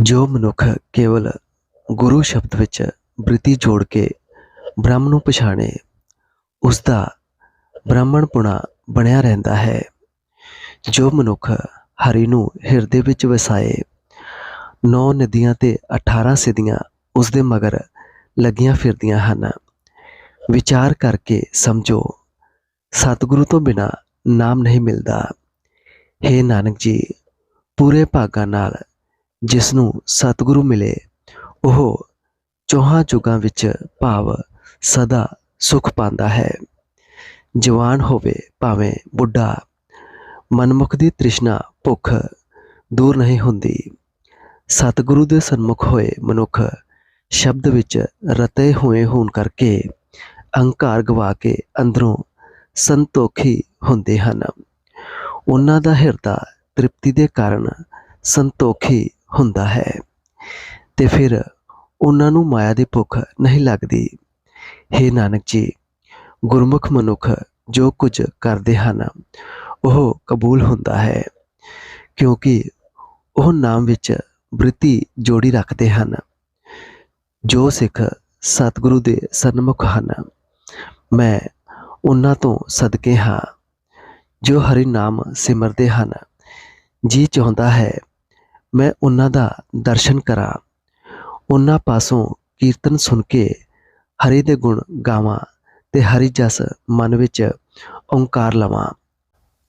ਜੋ ਮਨੁੱਖ ਕੇਵਲ ਗੁਰੂ ਸ਼ਬਦ ਵਿੱਚ ਬ੍ਰਿਤੀ ਜੋੜ ਕੇ ਬ੍ਰਹਮ ਨੂੰ ਪਛਾਣੇ, ਉਸ ਦਾ ਬ੍ਰਾਹਮਣਪੁਣਾ ਬਣਿਆ ਰਹਿੰਦਾ ਹੈ। ਜੋ ਮਨੁੱਖ ਹਰੀ ਨੂੰ ਹਿਰਦੇ ਵਿੱਚ ਵਸਾਏ, ਨੌ ਨਦੀਆਂ ਤੇ 18 ਸਿੱਧੀਆਂ ਉਸ ਦੇ ਮਗਰ ਲੱਗੀਆਂ ਫਿਰਦੀਆਂ ਹਨ। ਵਿਚਾਰ ਕਰਕੇ ਸਮਝੋ, ਸਤਿਗੁਰੂ ਤੋਂ ਬਿਨਾ ਨਾਮ ਨਹੀਂ ਮਿਲਦਾ। हे ਨਾਨਕ ਜੀ, ਪੂਰੇ ਭਾਗਾਂ ਨਾਲ ਜਿਸ ਨੂੰ ਸਤਿਗੁਰੂ ਮਿਲੇ, ਉਹ ਚੌਹਾਂ ਜੁਗਾਂ ਵਿੱਚ ਭਾਵ ਸਦਾ ਸੁਖ ਪਾਉਂਦਾ ਹੈ। ਜਵਾਨ ਹੋਵੇ ਭਾਵੇਂ ਬੁੱਢਾ, ਮਨਮੁਖ ਦੀ ਤ੍ਰਿਸ਼ਨਾ ਭੁੱਖ ਦੂਰ ਨਹੀਂ ਹੁੰਦੀ। ਸਤਿਗੁਰੂ ਦੇ ਸਨਮੁਖ ਹੋਏ ਮਨੁੱਖ ਸ਼ਬਦ ਵਿੱਚ ਰਤੇ ਹੋਏ ਹੋਣ ਕਰਕੇ ਅਹੰਕਾਰ ਗਵਾ ਕੇ ਅੰਦਰੋਂ ਸੰਤੋਖੀ ਹੁੰਦੇ ਹਨ। ਉਹਨਾਂ ਦਾ ਹਿਰਦਾ ਤ੍ਰਿਪਤੀ ਦੇ ਕਾਰਨ ਸੰਤੋਖੀ ਹੁੰਦਾ ਹੈ। ਤੇ ਫਿਰ ਉਹਨਾਂ ਨੂੰ ਮਾਇਆ ਦੀ ਭੁੱਖ ਨਹੀਂ ਲੱਗਦੀ। हे ਨਾਨਕ ਜੀ, ਗੁਰਮੁਖ ਮਨੁੱਖ ਜੋ ਕੁਝ ਕਰਦੇ ਹਨ, ਉਹ ਕਬੂਲ ਹੁੰਦਾ ਹੈ, ਕਿਉਂਕਿ ਉਹ ਨਾਮ ਵਿੱਚ ਬ੍ਰਿਤੀ ਜੋੜੀ ਰੱਖਦੇ ਹਨ, ਜੋ ਸਿੱਖ ਸਤਿਗੁਰੂ ਦੇ ਸਨਮੁਖ ਹਨ। ਮੈਂ ਉਹਨਾਂ ਤੋਂ ਸਦਕੇ ਹਾਂ, ਜੋ ਹਰੀ ਨਾਮ ਸਿਮਰਦੇ ਹਨ, ਜੀ ਚਾਹੁੰਦਾ ਹੈ ਮੈਂ ਉਹਨਾਂ ਦਾ ਦਰਸ਼ਨ ਕਰਾਂ। ਉਹਨਾਂ ਪਾਸੋਂ ਕੀਰਤਨ ਸੁਣ ਕੇ ਹਰੀ ਦੇ ਗੁਣ ਗਾਵਾਂ ਤੇ ਹਰੀ ਜਸ ਮਨ ਵਿੱਚ ਓੰਕਾਰ ਲਵਾਂ।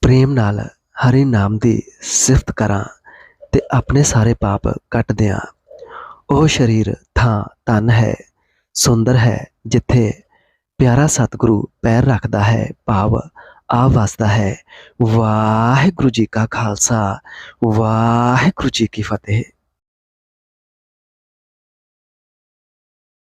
ਪ੍ਰੇਮ ਨਾਲ ਹਰੀ ਨਾਮ ਦੀ ਸਿਫਤ ਕਰਾਂ ਤੇ ਆਪਣੇ ਸਾਰੇ ਪਾਪ ਕੱਟ ਦਿਆਂ। ਉਹ ਸਰੀਰ ਥਾਂ ਤਨ ਹੈ, ਸੁੰਦਰ ਹੈ, ਜਿੱਥੇ ਪਿਆਰਾ ਸਤਿਗੁਰੂ ਪੈਰ ਰੱਖਦਾ ਹੈ ਭਾਵ ਆ ਵਸਦਾ ਹੈ। ਵਾਹਿਗੁਰੂ ਜੀ ਕਾ ਖਾਲਸਾ। ਵਾਹਿਗੁਰੂ ਜੀ ਕੀ ਫਤਿਹ।